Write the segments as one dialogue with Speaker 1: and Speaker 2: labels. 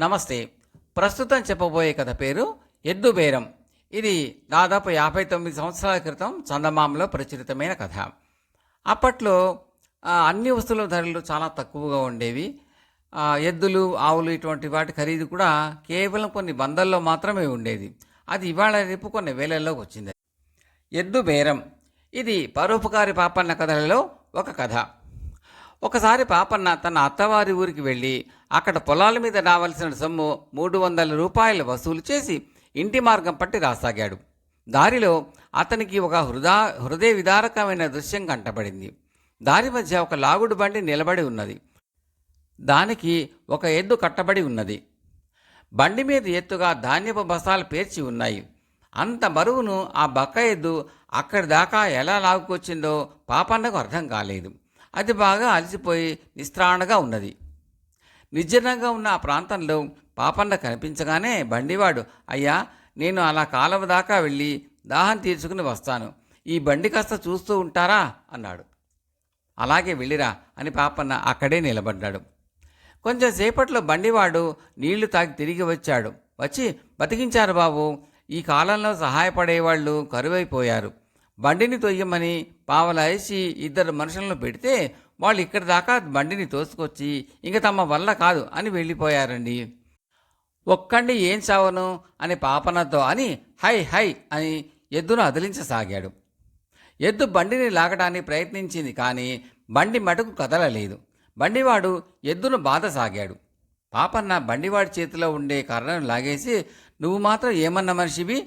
Speaker 1: నమస్తే. ప్రస్తుతం చెప్పబోయే కథ పేరు ఎద్దు బేరం ఇది దాదాపు యాభై తొమ్మిది సంవత్సరాల క్రితం చందమామలో ప్రచురితమైన కథ. అప్పట్లో అన్ని వస్తువుల ధరలు చాలా తక్కువగా ఉండేవి. ఎద్దులు ఆవులు ఇటువంటి వాటి ఖరీదు కూడా కేవలం కొన్ని బందల్లో మాత్రమే ఉండేది. అది ఇవాళ రేపు కొన్ని వేలల్లోకి వచ్చింది. ఎద్దు బేరం ఇది పరోపకారి పాపన్న కథలలో ఒక కథ. ఒకసారి పాపన్న తన అత్తవారి ఊరికి వెళ్ళి అక్కడ పొలాల మీద రావాల్సిన సొమ్ము మూడు వందల రూపాయలు వసూలు చేసి ఇంటి మార్గం పట్టి రాసాగాడు. దారిలో అతనికి ఒక హృదా హృదయ విదారకమైన దృశ్యం కంటపడింది దారి మధ్య ఒక లాగుడు బండి నిలబడి ఉన్నది. దానికి ఒక ఎద్దు కట్టబడి ఉన్నది. బండి మీద ఎత్తుగా ధాన్యపు బసాలు పేర్చి ఉన్నాయి. అంత బరువును ఆ బక్క ఎద్దు అక్కడి దాకా ఎలా లాగుకొచ్చిందో పాపన్నకు అర్థం కాలేదు. అది బాగా అలసిపోయి నిస్త్రాణగా ఉన్నది. నిర్జనంగా ఉన్న ఆ ప్రాంతంలో పాపన్న కనిపించగానే బండివాడు అయ్యా నేను అలా కాలవ దాకా వెళ్ళి దాహం తీర్చుకుని వస్తాను. ఈ బండి కాస్త చూస్తూ ఉంటారా? అన్నాడు. అలాగే వెళ్ళిరా అని పాపన్న అక్కడే నిలబడ్డాడు. కొంచెంసేపట్లో బండివాడు నీళ్ళు తాగి తిరిగి వచ్చాడు. వచ్చి బతికించారు బాబు. ఈ కాలంలో సహాయపడేవాళ్ళు కరువైపోయారు. బండిని తొయ్యమని పావల వేసి ఇద్దరు మనుషులను పెడితే వాళ్ళు ఇక్కడి దాకా బండిని తోసుకొచ్చి ఇంక తమ వల్ల కాదు అని వెళ్ళిపోయారండి. ఒక్కండి ఏం చావను అని పాపనతో అని హై హై అని ఎద్దును అదిలించసాగాడు. ఎద్దు బండిని లాగడానికి ప్రయత్నించింది కానీ బండి మటుకు కదలలేదు. బండివాడు ఎద్దును బాధసాగాడు. పాపన్న బండివాడి చేతిలో ఉండే కర్రను లాగేసి నువ్వు మాత్రం ఏమన్న మనిషివి?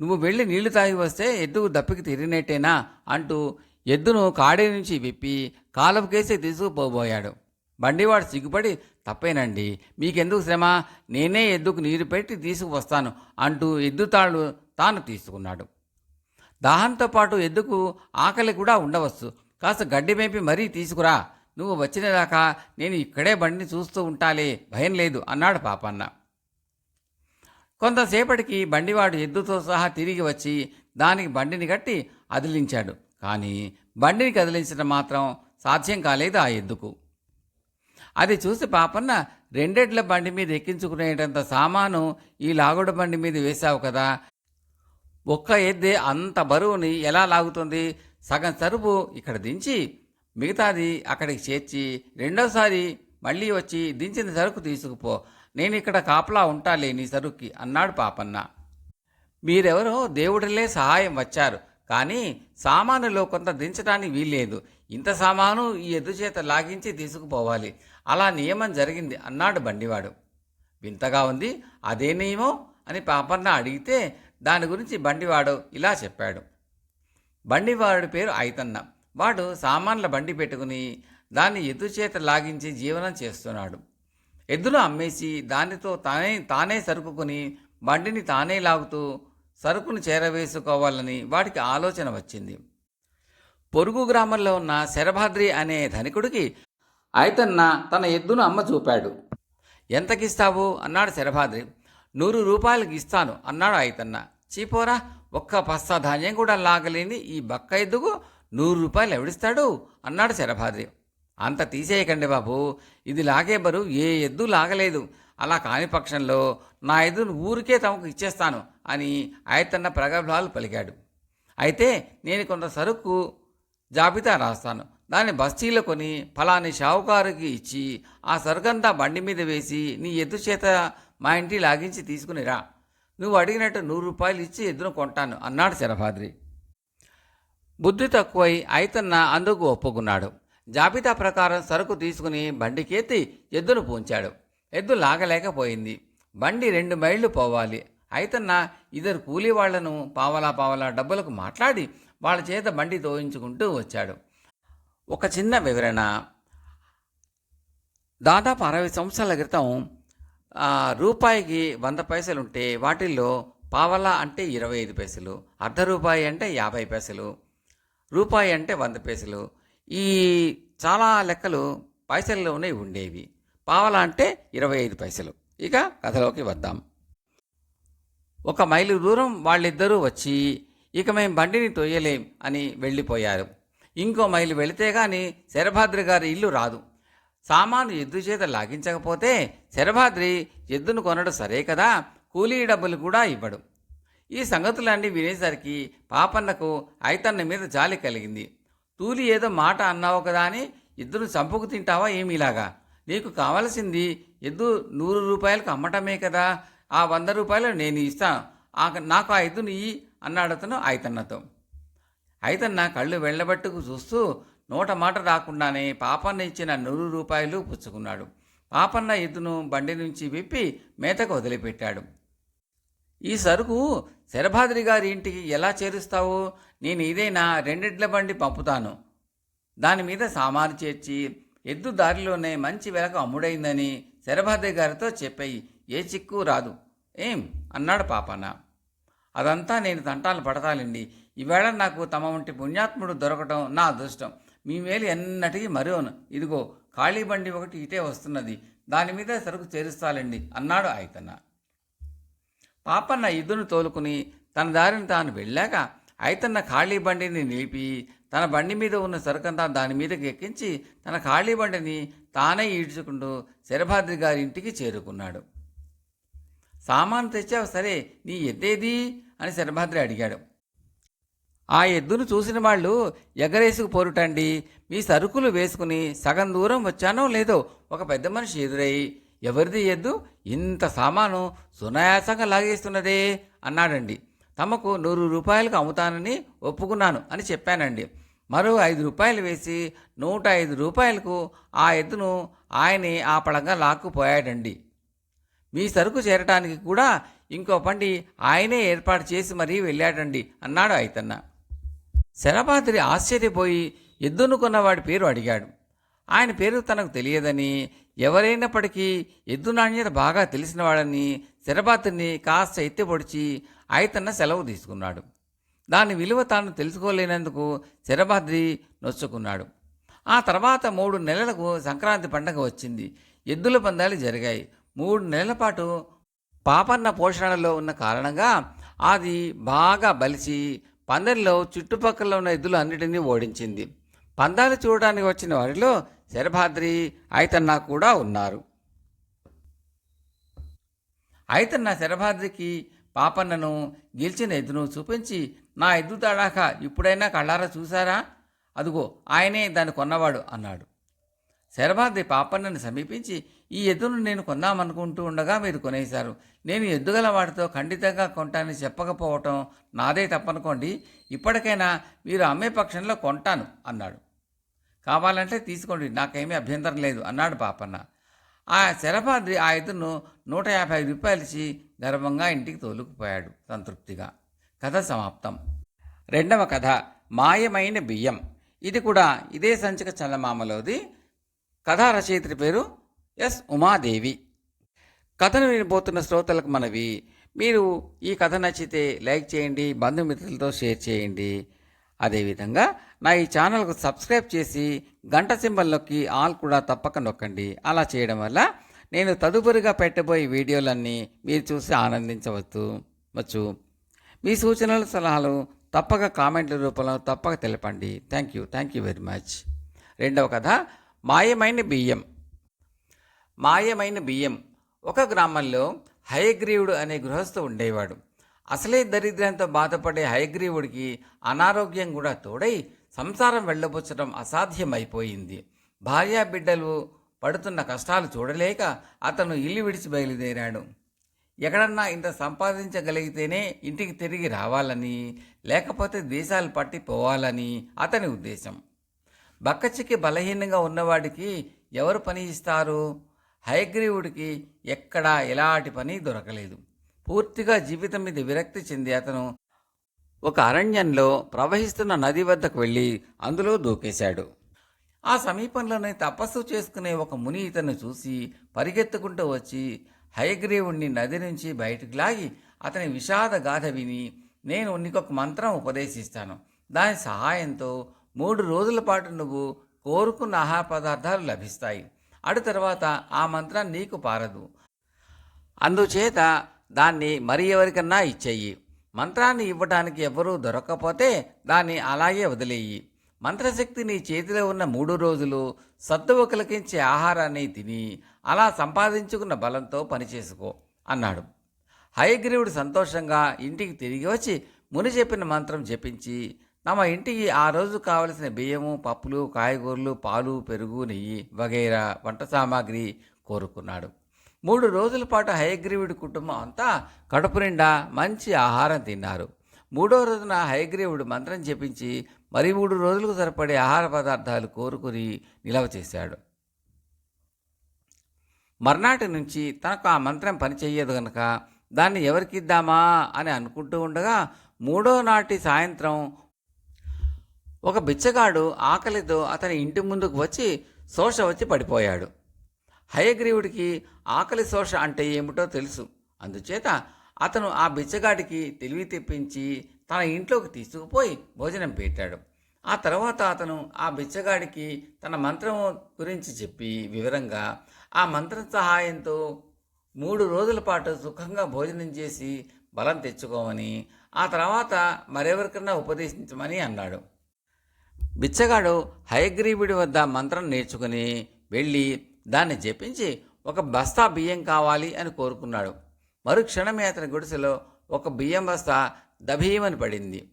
Speaker 1: నువ్వు వెళ్ళి నీళ్ళు తాగి వస్తే ఎద్దుకు దప్పికి తిరిగినట్టేనా అంటూ ఎద్దును కాడి నుంచి విప్పి కాలపుకేసి తీసుకుపోబోయాడు బండివాడు సిగ్గుపడి తప్పేనండి మీకెందుకు శ్రమ? నేనే ఎద్దుకు నీరు పెట్టి తీసుకువస్తాను అంటూ ఎద్దు తాళ్ళు తాను తీసుకున్నాడు. దాహంతో పాటు ఎద్దుకు ఆకలి కూడా ఉండవచ్చు. కాస్త గడ్డి మేపి మరీ తీసుకురా. నువ్వు వచ్చినదాకా నేను ఇక్కడే బండిని చూస్తూ ఉంటాలే భయం లేదు అన్నాడు పాపన్న. కొంతసేపటికి బండివాడు ఎద్దుతో సహా తిరిగి వచ్చి దానికి బండిని కట్టి అదిలించాడు. కానీ బండిని కదిలించడం మాత్రం సాధ్యం కాలేదు ఆ ఎద్దుకు అది చూసి పాపన్న రెండేళ్ళ బండి మీద ఎక్కించుకునేటంత సామాను ఈ లాగుడు బండి మీద వేశావు కదా. ఒక్క ఎద్దే అంత బరువుని ఎలా లాగుతుంది? సగం సరుపు ఇక్కడ దించి మిగతాది అక్కడికి చేర్చి రెండోసారి మళ్ళీ వచ్చి దించిన సరుకు తీసుకుపో. నేను ఇక్కడ కాపలా ఉంటాలే నీ సరుక్కి అన్నాడు పాపన్న. మీరెవరో దేవుడిలే సహాయం వచ్చారు. కానీ సామానులో కొంత దించడానికి వీల్లేదు. ఇంత సామాను ఈ ఎద్దు చేత లాగించి తీసుకుపోవాలి. అలా నియమం జరిగింది అన్నాడు బండివాడు. వింతగా ఉంది అదే నియమం అని పాపన్న అడిగితే దాని గురించి బండివాడు ఇలా చెప్పాడు. బండివాడు పేరు ఐతన్న. వాడు సామాన్ల బండి పెట్టుకుని దాన్ని ఎదుచేత చేత లాగించి జీవనం చేస్తున్నాడు. ఎద్దును అమ్మేసి దానితో తానే తానే సరుకుని బండిని తానే లాగుతూ సరుకును చేరవేసుకోవాలని వాడికి ఆలోచన వచ్చింది. పొరుగు గ్రామంలో ఉన్న శరభాద్రి అనే ధనికుడికి ఐతన్న తన ఎద్దును అమ్మ చూపాడు. ఎంతకిస్తావు? అన్నాడు శరభాద్రి. నూరు రూపాయలకి ఇస్తాను అన్నాడు ఐతన్న. చీపోరా ఒక్క పస్తా ధాన్యం కూడా లాగలేని ఈ బక్క ఎద్దుకు నూరు రూపాయలు ఎవడిస్తాడు? అన్నాడు శరభాద్రి. అంత తీసేయకండి బాబు ఇది లాగే బరువు ఏ ఎద్దు లాగలేదు. అలా కాని పక్షంలో నా ఎద్దును ఊరికే తమకు ఇచ్చేస్తాను. అని ఆయతన్న ప్రగల్భాలు పలికాడు. అయితే నేను కొంత సరుకు జాబితా రాస్తాను. దాన్ని బస్తీలో కొని ఫలాని షావుకారుకి ఇచ్చి ఆ సరుకంతా బండి మీద వేసి నీ ఎద్దు చేత మా ఇంటి లాగించి తీసుకునిరా నువ్వు అడిగినట్టు నూరు రూపాయలు ఇచ్చి ఎద్దును కొంటాను అన్నాడు శరభాద్రి. బుద్ధి తక్కువై అయితన్న అందుకు ఒప్పుకున్నాడు. జాబితా ప్రకారం సరుకు తీసుకుని బండికెత్తి ఎద్దును పూంచాడు. ఎద్దు లాగలేకపోయింది. బండి రెండు మైళ్ళు పోవాలి. అయితన్న ఇద్దరు కూలీ వాళ్ళను పావలా పావలా డబ్బులకు మాట్లాడి వాళ్ళ చేత బండి తోయించుకుంటూ వచ్చాడు. ఒక చిన్న వివరణ. దాదాపు అరవై సంవత్సరాల క్రితం రూపాయికి వంద పైసలు ఉంటే వాటిల్లో పావలా అంటే ఇరవై ఐదు పైసలు అర్ధ రూపాయి అంటే యాభై పైసలు రూపాయి అంటే వంద పైసలు ఈ చాలా లెక్కలు పైసల్లోనే ఉండేవి. పావలా అంటే ఇరవై ఐదు పైసలు. ఇక కథలోకి వద్దాం. ఒక మైలు దూరం వాళ్ళిద్దరూ వచ్చి ఇక మేం బండిని తొయ్యలేం అని వెళ్ళిపోయారు. ఇంకో మైలు వెళితే గాని శరభాద్రి గారి ఇల్లు రాదు. సామాను ఎద్దు చేత లాగించకపోతే శరభాద్రి ఎద్దును కొనడం సరే కదా కూలీ డబ్బులు కూడా ఇవ్వడు. ఈ సంగతులన్నీ వినేసరికి పాపన్నకు ఐతన్న మీద జాలి కలిగింది. తూలి ఏదో మాట అన్నావు కదా అని ఎద్దును చంపుకు తింటావా ఏమీలాగా? నీకు కావలసింది ఎద్దు నూరు రూపాయలకు అమ్మటమే కదా ఆ వంద రూపాయలు నేను ఇస్తాను నాకు ఆ ఎద్దును ఇయ్యి అన్నాడు అతను ఐతన్నతో. ఐతన్న కళ్ళు వెళ్ళబట్టుకు చూస్తూ నోట మాట రాకుండానే పాపన్న ఇచ్చిన నూరు రూపాయలు పుచ్చుకున్నాడు. పాపన్న ఎద్దును బండి నుంచి విప్పి మేతకు వదిలిపెట్టాడు. ఈ సరుకు శరభాద్రి గారి ఇంటికి ఎలా చేరుస్తావు? నేను ఇదైనా? రెండిడ్ల బండి పంపుతాను. దాని మీద సామాను చేర్చి ఎద్దు దారిలోనే మంచి వెలకు అమ్ముడైందని శరభాద్రి గారితో చెప్పాయి. ఏ చిక్కు రాదు. ఏం? అన్నాడు పాపన్న. అదంతా నేను తంటాలు పడతాలండి ఈవేళ నాకు తమ వంటి పుణ్యాత్ముడు దొరకటం నా అదృష్టం. మీ మేలు ఎన్నటికీ మరోను ఇదిగో ఖాళీ బండి ఒకటి ఇటే వస్తున్నది. దాని మీద సరుకు చేరుస్తాలండి అన్నాడు ఆయతన్న. పాపన్న ఎద్దును తోలుకుని తన దారిని తాను వెళ్ళాక అయితన్న ఖాళీ బండిని నిలిపి తన బండి మీద ఉన్న సరుకంతా దాని మీదకి ఎక్కించి తన ఖాళీ బండిని తానే ఈడ్చుకుంటూ శరభాద్రి గారి ఇంటికి చేరుకున్నాడు. సామాను తెచ్చావు సరే నీ ఎద్దేది? అని శరభద్రి అడిగాడు. ఆ ఎద్దును చూసిన వాళ్ళు ఎగరేసుకు పోరుటండి మీ సరుకులు వేసుకుని సగం దూరం వచ్చానో లేదో ఒక పెద్ద మనిషి ఎదురై ఎవరిది ఎద్దు? ఇంత సామాను సునాయాసంగా లాగేస్తున్నదే అన్నాడండి. తమకు నూరు రూపాయలకు అమ్ముతానని ఒప్పుకున్నాను అని చెప్పానండి. మరో ఐదు రూపాయలు వేసి నూట ఐదు రూపాయలకు ఆ ఎద్దును ఆయనే ఆ పడంగా లాక్కుపోయాడండి. మీ సరుకు చేరటానికి కూడా ఇంకో పండి ఆయనే ఏర్పాటు చేసి మరీ వెళ్ళాడండి అన్నాడు అయితన్న శరభాద్రి ఆశ్చర్యపోయి ఎద్దునుకున్న వాడి పేరు అడిగాడు. ఆయన పేరు తనకు తెలియదని ఎవరైనప్పటికీ ఎద్దు నాణ్యత బాగా తెలిసినవాడని శరభాద్రిని కాస్త ఎత్తిపొడిచి అయితన్న సెలవు తీసుకున్నాడు. దాని విలువ తాను తెలుసుకోలేనందుకు శరభాద్రి నొచ్చుకున్నాడు. ఆ తర్వాత మూడు నెలలకు సంక్రాంతి పండగ వచ్చింది. ఎద్దుల పందాలు జరిగాయి. మూడు నెలల పాటు పాపన్న పోషణలో ఉన్న కారణంగా అది బాగా బలిసి పందెంలో చుట్టుపక్కల ఉన్న ఎద్దులు అన్నిటినీ ఓడించింది. పందాలు చూడడానికి వచ్చిన వారిలో శరభాద్రి అయితన్న కూడా ఉన్నారు. అయితన్న శరభాద్రికి పాపన్నను గెలిచిన ఎద్దును చూపించి నా ఎద్దు తాడాక ఇప్పుడైనా కళ్ళారా చూసారా అదుగో ఆయనే దాన్ని కొన్నవాడు అన్నాడు. శరభాద్రి పాపన్నను సమీపించి ఈ ఎద్దును నేను కొన్నామనుకుంటూ ఉండగా మీరు కొనేశారు. నేను ఎద్దుగల వాటితో ఖండితంగా కొంటానని చెప్పకపోవటం నాదే తప్పనుకోండి. ఇప్పటికైనా మీరు అమ్మే పక్షంలో కొంటాను అన్నాడు. కావాలంటే తీసుకోండి నాకేమీ అభ్యంతరం లేదు అన్నాడు పాపన్న. ఆ శరభాద్రి ఆ ఎద్దును నూట యాభై రూపాయలు ఇచ్చి గర్వంగా ఇంటికి తోలుకుపోయాడు సంతృప్తిగా. కథ సమాప్తం. రెండవ కథ మాయమైన బియ్యం. ఇది కూడా ఇదే సంచిక చల్లమామలోది. కథా రచయిత్రి పేరు ఎస్ ఉమాదేవి. కథను వినిపోతున్న శ్రోతలకు మనవి మీరు ఈ కథ నచ్చితే లైక్ చేయండి బంధుమిత్రులతో షేర్ చేయండి. అదేవిధంగా నా ఈ ఛానల్కు సబ్స్క్రైబ్ చేసి గంట సింబల్ నొక్కి ఆల్ కూడా తప్పక నొక్కండి. అలా చేయడం వల్ల నేను తదుపరిగా పెట్టబోయే వీడియోలన్నీ మీరు చూసి ఆనందించవచ్చు. వచ్చు. మీ సూచనలు సలహాలు తప్పక కామెంట్ల రూపంలో తప్పక తెలపండి. Thank you. Thank you very much. రెండవ కథ మాయమైన బియ్యం. మాయమైన బియ్యం. ఒక గ్రామంలో హయగ్రీవుడు అనే గృహస్థు ఉండేవాడు. అసలే దరిద్రంతో బాధపడే హయగ్రీవుడికి అనారోగ్యం కూడా తోడై సంసారం వెళ్ళబుచ్చడం అసాధ్యమైపోయింది. భార్యా బిడ్డలు పడుతున్న కష్టాలు చూడలేక అతను ఇల్లు విడిచి బయలుదేరాడు. ఎక్కడన్నా ఇంత సంపాదించగలిగితేనే ఇంటికి తిరిగి రావాలని లేకపోతే దేశాలు పట్టి పోవాలని అతని ఉద్దేశం. బక్కచిక్కి బలహీనంగా ఉన్నవాడికి ఎవరు పని ఇస్తారు? హయగ్రీవుడికి ఎక్కడా ఎలాంటి పని దొరకలేదు. పూర్తిగా జీవితం మీద విరక్తి చెంది అతను ఒక అరణ్యంలో ప్రవహిస్తున్న నది వద్దకు వెళ్ళి అందులో దూకేశాడు. ఆ సమీపంలోనే తపస్సు చేసుకునే ఒక ముని ఇతను చూసి పరిగెత్తుకుంటూ వచ్చి హయగ్రీవుణ్ణి నది నుంచి బయటకు లాగి అతని విషాద గాథ విని నేను నీకొక మంత్రం ఉపదేశిస్తాను. దాని సహాయంతో మూడు రోజుల పాటు నువ్వు కోరుకున్న ఆహార పదార్థాలు లభిస్తాయి. అటు తర్వాత ఆ మంత్రం నీకు పారదు. అందుచేత దాన్ని మరి ఎవరికన్నా ఇచ్చేయి. మంత్రాన్ని ఇవ్వడానికి ఎవరూ దొరకకపోతే దాన్ని అలాగే వదిలేయి. మంత్రశక్తి నీ చేతిలో ఉన్న మూడు రోజులు సత్తువ కలిగించే ఆహారాన్ని తిని అలా సంపాదించుకున్న బలంతో పనిచేసుకో అన్నాడు. హయగ్రీవుడు సంతోషంగా ఇంటికి తిరిగి వచ్చి ముని చెప్పిన మంత్రం జపించి తమ ఇంటికి ఆ రోజు కావలసిన బియ్యము పప్పులు కాయగూరలు పాలు పెరుగు నెయ్యి వగైరా వంట సామాగ్రి కోరుకున్నాడు. మూడు రోజుల పాటు హయగ్రీవుడి కుటుంబం అంతా కడుపు నిండా మంచి ఆహారం తిన్నారు. మూడో రోజున హయగ్రీవుడు మంత్రం చెప్పించి మరి మూడు రోజులకు సరిపడే ఆహార పదార్థాలు కోరుకుని నిలవ చేశాడు. మర్నాటి నుంచి తనకు ఆ మంత్రం పనిచేయదు గనక దాన్ని ఎవరికిద్దామా అని అనుకుంటూ ఉండగా మూడో నాటి సాయంత్రం ఒక బిచ్చగాడు ఆకలితో అతని ఇంటి ముందుకు వచ్చి శోష వచ్చి పడిపోయాడు. హయగ్రీవుడికి ఆకలి శోష అంటే ఏమిటో తెలుసు. అందుచేత అతను ఆ బిచ్చగాడికి తెలివి తెప్పించి తన ఇంట్లోకి తీసుకుపోయి భోజనం పెట్టాడు. ఆ తర్వాత అతను ఆ బిచ్చగాడికి తన మంత్రం గురించి చెప్పి వివరంగా ఆ మంత్రం సహాయంతో మూడు రోజుల పాటు సుఖంగా భోజనం చేసి బలం తెచ్చుకోమని ఆ తర్వాత మరెవరికన్నా ఉపదేశించమని అన్నాడు. బిచ్చగాడు హయగ్రీవుడి వద్ద మంత్రం నేర్చుకుని వెళ్ళి దాన్ని జపించి ఒక బస్తా బియ్యం కావాలి అని కోరుకున్నాడు. మరుక్షణమే అతని గుడిసెలో ఒక బియ్యం బస్తా దభీమని పడింది.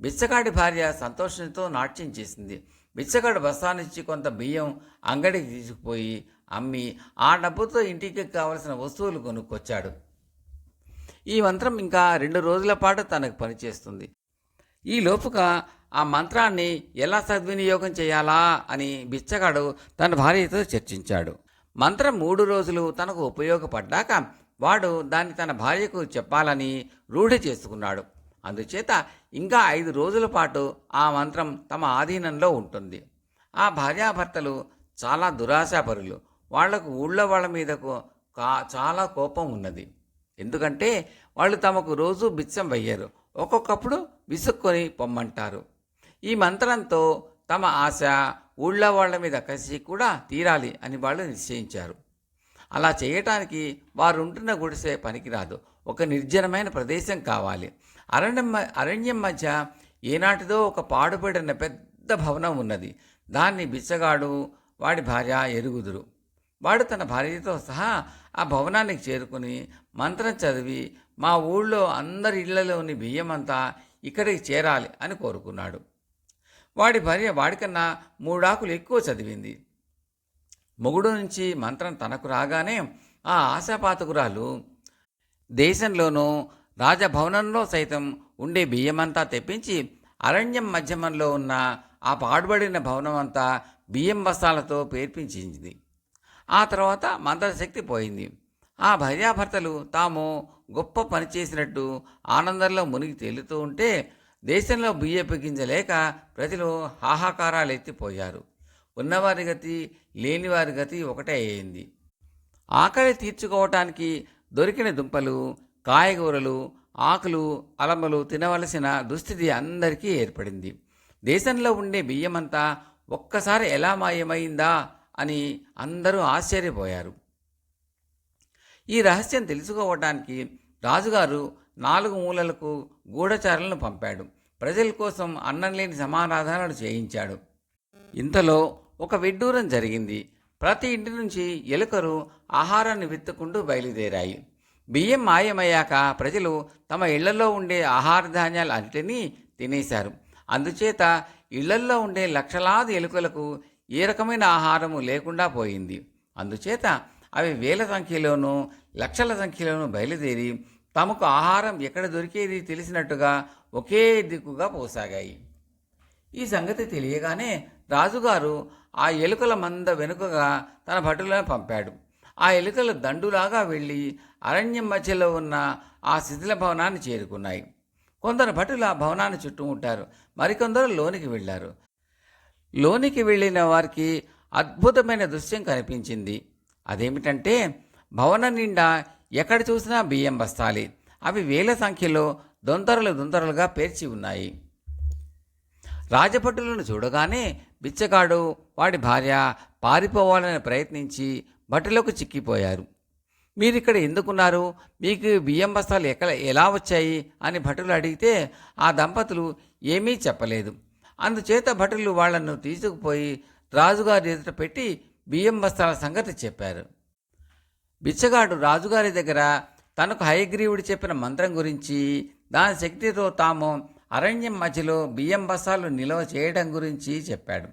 Speaker 1: బిచ్చగాడి భార్య సంతోషంతో నాట్యం చేసింది. బిచ్చగాడు బస్తానిచ్చి కొంత బియ్యం అంగడికి తీసుకుపోయి అమ్మి ఆ డబ్బుతో ఇంటికి కావలసిన వస్తువులు కొనుక్కొచ్చాడు. ఈ మంత్రం ఇంకా రెండు రోజుల పాటు తనకు పనిచేస్తుంది. ఈ లోపుగా ఆ మంత్రాన్ని ఎలా సద్వినియోగం చేయాలా అని బిచ్చగాడు తన భార్యతో చర్చించాడు. మంత్రం మూడు రోజులు తనకు ఉపయోగపడ్డాక వాడు దాన్ని తన భార్యకు చెప్పాలని రూఢి చేసుకున్నాడు. అందుచేత ఇంకా ఐదు రోజుల పాటు ఆ మంత్రం తమ ఆధీనంలో ఉంటుంది. ఆ భార్యాభర్తలు చాలా దురాశాపరులు. వాళ్ళకు ఊళ్ళో వాళ్ళ మీదకు కా చాలా కోపం ఉన్నది. ఎందుకంటే వాళ్ళు తమకు రోజు బిచ్చం వెయ్యరు. ఒక్కొక్కప్పుడు విసుక్కొని పొమ్మంటారు. ఈ మంత్రంతో తమ ఆశ ఊళ్ళో వాళ్ళ మీద కసి కూడా తీరాలి అని వాళ్ళు నిశ్చయించారు. అలా చేయటానికి వారు ఉంటున్న గుడిసె పనికిరాదు. ఒక నిర్జనమైన ప్రదేశం కావాలి. అరణ్యం అరణ్యం మధ్య ఏనాటిదో ఒక పాడుబడిన పెద్ద భవనం ఉన్నది. దాన్ని బిచ్చగాడు వాడి భార్య ఎరుగుదురు. వాడు తన భార్యతో సహా ఆ భవనానికి చేరుకుని మంత్రం చదివి మా ఊళ్ళో అందరి ఇళ్ళలోని బియ్యమంతా ఇక్కడికి చేరాలి అని కోరుకున్నాడు. వాడి భార్య వాడికన్నా మూడాకులు ఎక్కువ చదివింది. మొగుడు నుంచి మంత్రం తనకు రాగానే ఆ ఆశాపాతకురాలు దేశంలోనూ రాజభవనంలో సైతం ఉండే బియ్యమంతా తెప్పించి అరణ్యం మధ్యమంలో ఉన్న ఆ పాడుబడిన భవనం అంతా బియ్యం బస్తాలతో పేర్పించింది. ఆ తర్వాత మంత్రశక్తి పోయింది. ఆ భార్యాభర్తలు తాము గొప్ప పని చేసినట్టు ఆనందంలో మునిగి తేలుతూ ఉంటే దేశంలో బియ్యపు గింజలేక ప్రజలు హాహాకారాలు ఎత్తిపోయారు ఉన్నవారి గతి లేనివారి గతి ఒకటే అయింది. ఆకలి తీర్చుకోవటానికి దొరికిన దుంపలు కాయగూరలు ఆకులు అలమలు తినవలసిన దుస్థితి అందరికీ ఏర్పడింది. దేశంలో ఉండే బియ్యమంతా ఒక్కసారి ఎలా మాయమైందా అని అందరూ ఆశ్చర్యపోయారు. ఈ రహస్యం తెలుసుకోవటానికి రాజుగారు నాలుగు మూలలకు గూఢచారులను పంపాడు. ప్రజల కోసం అన్నం లేని సమారాధనలు చేయించాడు. ఇంతలో ఒక విడ్డూరం జరిగింది. ప్రతి ఇంటి నుంచి ఎలుకలు ఆహారాన్ని విత్తుకుంటూ బయలుదేరాయి. బియ్యం మాయమయ్యాక ప్రజలు తమ ఇళ్ళలో ఉండే ఆహార ధాన్యాలు అన్నిటినీ తినేశారు. అందుచేత ఇళ్ళల్లో ఉండే లక్షలాది ఎలుకలకు ఏ రకమైన ఆహారము లేకుండా పోయింది. అందుచేత అవి వేల సంఖ్యలోనూ లక్షల సంఖ్యలోనూ బయలుదేరి తమకు ఆహారం ఎక్కడ దొరికేది తెలిసినట్టుగా ఒకే దిక్కుగా పోసాగాయి. ఈ సంగతి తెలియగానే రాజుగారు ఆ ఎలుకల మంద వెనుకగా తన భటులను పంపాడు. ఆ ఎలుకలు దండులాగా వెళ్ళి అరణ్యం మధ్యలో ఉన్న ఆ శిథిల భవనాన్ని చేరుకున్నాయి. కొందరు భటులు ఆ భవనాన్ని చుట్టుముట్టారు. మరికొందరు లోనికి వెళ్ళారు. లోనికి వెళ్ళిన వారికి అద్భుతమైన దృశ్యం కనిపించింది. అదేమిటంటే భవనం నిండా ఎక్కడ చూసినా బియ్యం బస్తాలి. అవి వేల సంఖ్యలో దొంతరలు దొంతరలుగా పేర్చి ఉన్నాయి. రాజభటులను చూడగానే బిచ్చగాడు వాడి భార్య పారిపోవాలని ప్రయత్నించి బట్టలకు చిక్కిపోయారు. మీరిక్కడ ఎందుకున్నారు? మీకు బియ్యం బస్తాలు ఎక్కడ ఎలా వచ్చాయి? అని భటులు అడిగితే ఆ దంపతులు ఏమీ చెప్పలేదు. అందుచేత భటులు వాళ్ళను తీసుకుపోయి రాజుగారి ఎదుట పెట్టి బియ్యం బస్తాల సంగతి చెప్పారు. బిచ్చగాడు రాజుగారి దగ్గర తనకు హయగ్రీవుడు చెప్పిన మంత్రం గురించి దాని శక్తితో తాము అరణ్యం మధ్యలో బియ్యం బస్తాలు నిల్వ చేయడం గురించి చెప్పాడు.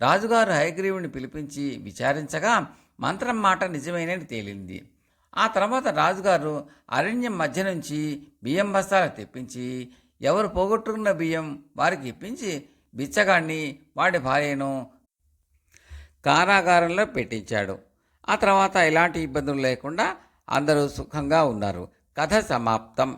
Speaker 1: రాజుగారు హయగ్రీవుని పిలిపించి విచారించగా మంత్రం మాట నిజమేనని తేలింది. ఆ తర్వాత రాజుగారు అరణ్యం మధ్య నుంచి బియ్యం బస్తాలు తెప్పించి ఎవరు పోగొట్టుకున్న బియ్యం వారికి ఇప్పించి బిచ్చగాడిని వాడి భార్యను కారాగారంలో పెట్టించాడు. ఆ తర్వాత ఎలాంటి ఇబ్బందులు లేకుండా అందరూ సుఖంగా ఉన్నారు. కథ సమాప్తం.